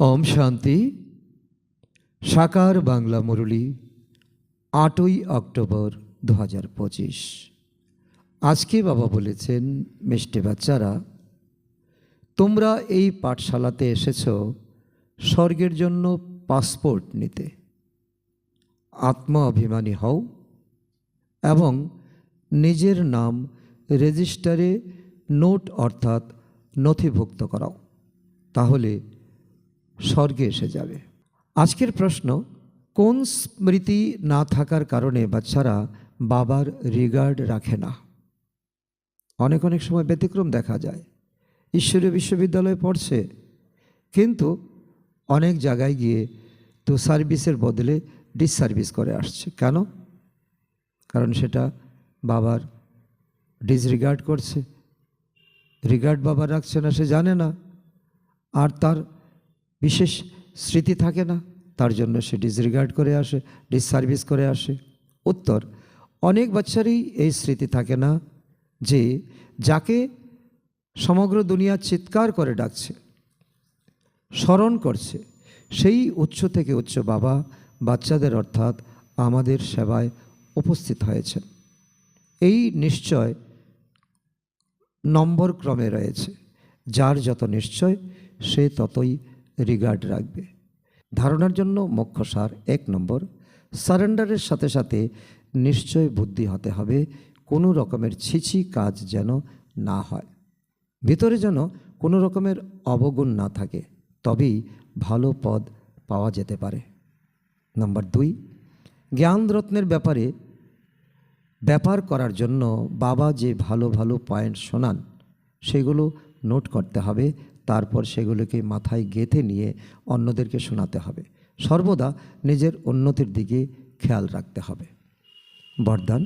ওম শান্তি। সাকার বাংলা মুরলী, আটই অক্টোবর দু হাজার পঁচিশ। আজকে বাবা বলেছেন, মিষ্টি বাচ্চারা, তোমরা এই পাঠশালাতে এসেছ স্বর্গের জন্য পাসপোর্ট নিতে। আত্ম অভিমানী হও এবং নিজের নাম রেজিস্টারে নোট অর্থাৎ নথিভুক্ত করাও। তাহলে স্বর্গে এসে যাবে। আজকের প্রশ্ন, কোন স্মৃতি না থাকার কারণে বাচ্চারা বাবার রিগার্ড রাখে না? অনেক অনেক সময় ব্যতিক্রম দেখা যায়। ঈশ্বরীয় বিশ্ববিদ্যালয়ে পড়ছে। কিন্তু অনেক জায়গায় গিয়ে তো সার্ভিসের বদলে ডিসসার্ভিস করে আসছে। কেন? কারণ সেটা বাবার ডিসরিগার্ড করছে। রিগার্ড বাবা রাখছে না, সে জানে না। আর তার বিশেষ স্মৃতি থাকে না, তার জন্য সে ডিসরিগার্ড করে আসে ডিসসার্ভিস করে আসে। উত্তর, অনেক বাচ্চারই এই স্মৃতি থাকে না যে যাকে সমগ্র দুনিয়া চিৎকার করে ডাকছে, স্মরণ করছে, সেই উচ্চ থেকে উচ্চ বাবা বাচ্চাদের অর্থাৎ আমাদের সেবায় উপস্থিত হয়েছেন। এই নিশ্চয় নম্বর ক্রমে রয়েছে, যার যত নিশ্চয় সে ততই রিগার্ড রাখবে। ধারণার জন্য মুখ্য সার এক নম্বর। সারেন্ডারের সাথে সাথে নিশ্চয় বুদ্ধি হতে হবে, কোনো রকমের ছিছি কাজ যেন না হয়। ভিতরে যেন কোনো রকমের অবগুণ না থাকে, তবেই ভালো পদ পাওয়া যেতে পারে। নম্বর দুই জ্ঞান রত্নের ব্যাপারে ব্যাপার করার জন্য বাবা যে ভালো ভালো পয়েন্ট শোনান, সেগুলো নোট করতে হবে তারপর সেগুলোকে মাথায় গেঁথে নিয়ে অন্যদেরকে শোনাতে হবে। সর্বদা নিজের উন্নতির দিকে খেয়াল রাখতে হবে। বরদান।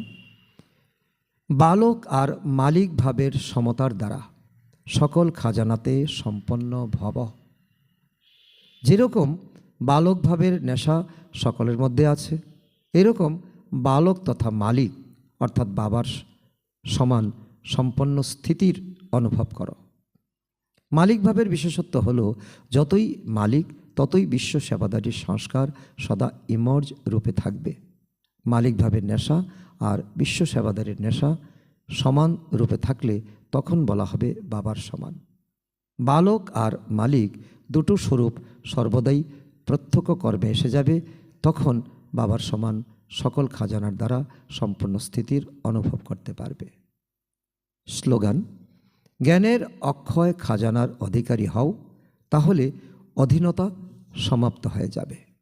বালক আর মালিক ভাবের সমতার দ্বারা সকল খাজানাতে সম্পন্ন ভব। যেরকম বালক ভাবের নেশা সকলের মধ্যে আছে, এরকম বালক তথা মালিক, অর্থাৎ বাবার সমান সম্পন্ন স্থিতির অনুভব করো। মালিক ভাবের বিশেষত্ব হল, যতই মালিক, ততই বিশ্ব সেবাদারির সংস্কার সদা ইমর্জ রূপে থাকবে। মালিক ভাবের নেশা আর বিশ্ব সেবাদারির নেশা সমান রূপে থাকলে তখন বলা হবে বাবার সমান। বালক আর মালিক দুটো স্বরূপ সর্বদাই প্রত্যক্ষ কর্মে এসে যাবে, তখন বাবার সমান সকল খাজানার দ্বারা সম্পূর্ণ স্থিতির অনুভব করতে পারবে। স্লোগান জ্ঞানের অক্ষয় খাজানার অধিকারী হও তাহলে অধীনতা সমাপ্ত হয়ে যাবে।